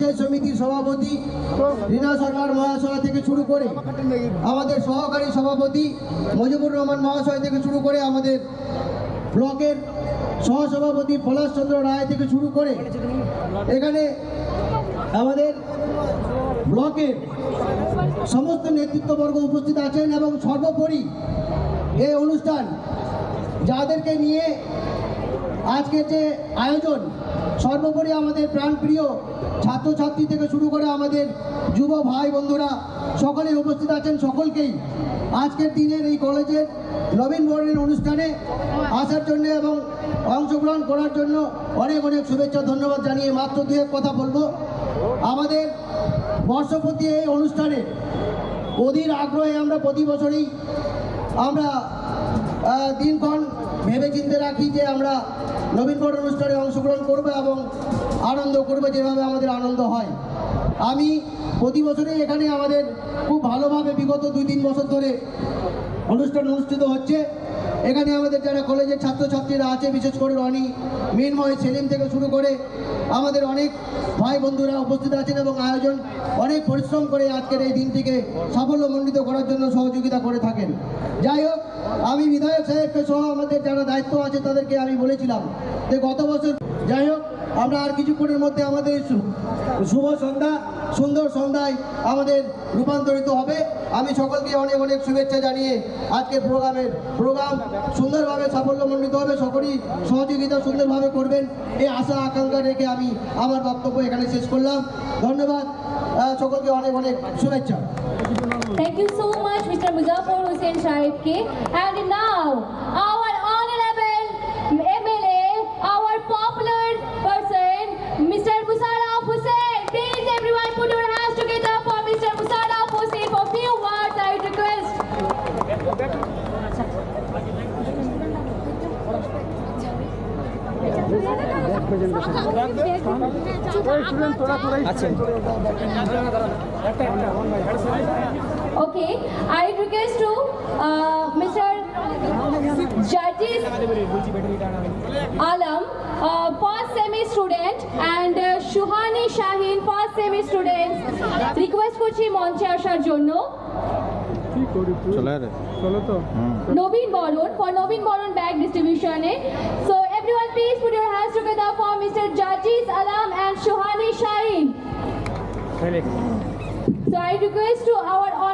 সমিতির সভাপতি রীনা সরকার মহাশয় থেকে শুরু করে আমাদের সহকারী সভাপতি মজিবুর রহমান মহাশয় থেকে শুরু করে আমাদের ব্লকের সহসভাপতি পলাশ চন্দ্র রায় থেকে শুরু করে এখানে আমাদের ব্লকের সমস্ত নেতৃত্ববর্গ উপস্থিত আছেন এবং সর্বোপরি এই অনুষ্ঠান যাদেরকে নিয়ে আজকের যে আয়োজন, সর্বোপরি আমাদের প্রাণপ্রিয় ছাত্রছাত্রী থেকে শুরু করে আমাদের যুব ভাই বন্ধুরা সকলে উপস্থিত আছেন, সকলকেই। আজকের দিনের এই কলেজের নবীন বরণের অনুষ্ঠানে আসার জন্য এবং অংশগ্রহণ করার জন্য অনেক অনেক শুভেচ্ছা, ধন্যবাদ জানিয়ে মাত্র দু কথা বলব। আমাদের বর্ষপতি এই অনুষ্ঠানে অধীর আগ্রহে আমরা প্রতি বছরই আমরা দিনক্ষণ ভেবে চিনতে রাখি যে আমরা নবীনবরণ অনুষ্ঠানে অংশগ্রহণ করব এবং আনন্দ করব যেভাবে আমাদের আনন্দ হয়। আমি প্রতি বছরই এখানে আমাদের খুব ভালোভাবে বিগত দুই তিন বছর ধরে অনুষ্ঠান অনুষ্ঠিত হচ্ছে। এখানে আমাদের যারা কলেজের ছাত্রছাত্রীরা আছে, বিশেষ করে রনি, মিনময়, সেলিম থেকে শুরু করে আমাদের অনেক ভাই বন্ধুরা উপস্থিত আছেন এবং আয়োজন অনেক পরিশ্রম করে আজকের এই দিনটিকে সাফল্যমণ্ডিত করার জন্য সহযোগিতা করে থাকেন। যাই হোক, আমি বিধায়ক সাহেবকে সহ আমাদের যারা দায়িত্ব আছে তাদেরকে আমি বলেছিলাম যে গত বছর যাই হোক আমরা আর কিছুক্ষণের মধ্যে আমাদের শুভ সন্ধ্যা সুন্দর সন্ধ্যায় আমাদের রূপান্তরিত হবে। আমি সকলকে অনেক অনেক শুভেচ্ছা জানিয়ে আজকের প্রোগ্রামের প্রোগ্রাম সুন্দরভাবে সাফল্যমণ্ডিত হবে। সকলেই সহযোগিতা সুন্দরভাবে করবেন। এই আশা আকাঙ্ক্ষা রেখে আমি আমার বক্তব্য এখানে শেষ করলাম। ধন্যবাদ। সকলকে অনেক অনেক শুভেচ্ছা। Thank you so much, Mr. Muzaffar Hussain Shahid K. And now, our Okay, I request to uh, Mr. Judges Alam, uh, first semi student, and uh, Shuhani Shaheen, first semi student. Request করছি মঞ্চে আসার জন্য চলে রে চলো তো নবীন বরণ for নবীন বরণ bag distribution A so everyone please put your hands together for Mr. Judges Alam and Shuhani Shaheen so I request to our honor